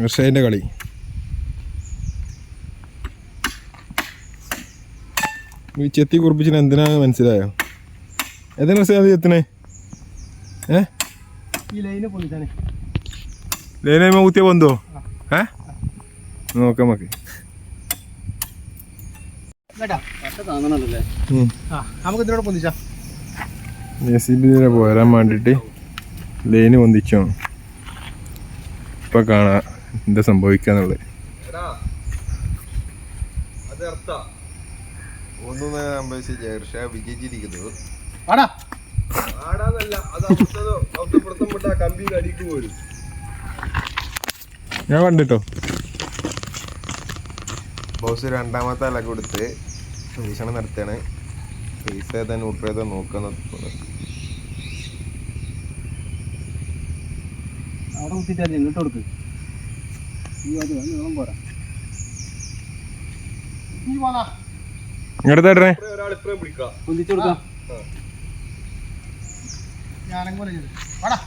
മിർഷേന്റെ കളി. ഈ ചെത്തി കുറിപ്പിച്ചിന് എന്തിനാണ് മനസ്സിലായോ? എന്തിനാ മിർഷേ അത് ചെത്തണേ? ഏ? ഈ ലൈന് കുത്തിയ ബന്ധോ ഏ? നോക്കാം നമുക്ക്. കേട്ടാ താങ്ങണല്ലേ ആ നമുക്ക് ഇതിനോട് പൊന്തിച്ചാ. ജെ സി ബി പോരാൻ വേണ്ടിയിട്ട് ലൈന് പൊന്തിച്ചോ. ഇപ്പൊ കാണാ. എന്താ സംഭവിക്കാന്നുള്ളത്? ഒന്നും സംഭവിച്ചില്ല. ഞാൻ കണ്ടിട്ടോ. ബോസ് രണ്ടാമത്തെ അല കൊടുത്ത് പരീക്ഷണം നടത്തിയാണ് പൈസ ഏതാ ന്യൂട്രൽ ഏതാ നോക്കാൻ അവിടെ ഇങ്ങോട്ട് കൊടുക്ക്. നീളം പോരാ ഇങ്ങോട്ട് പിടിക്കാം പൊന്തിച്ചു കൊടുക്കാം ഞാനങ്ങനെ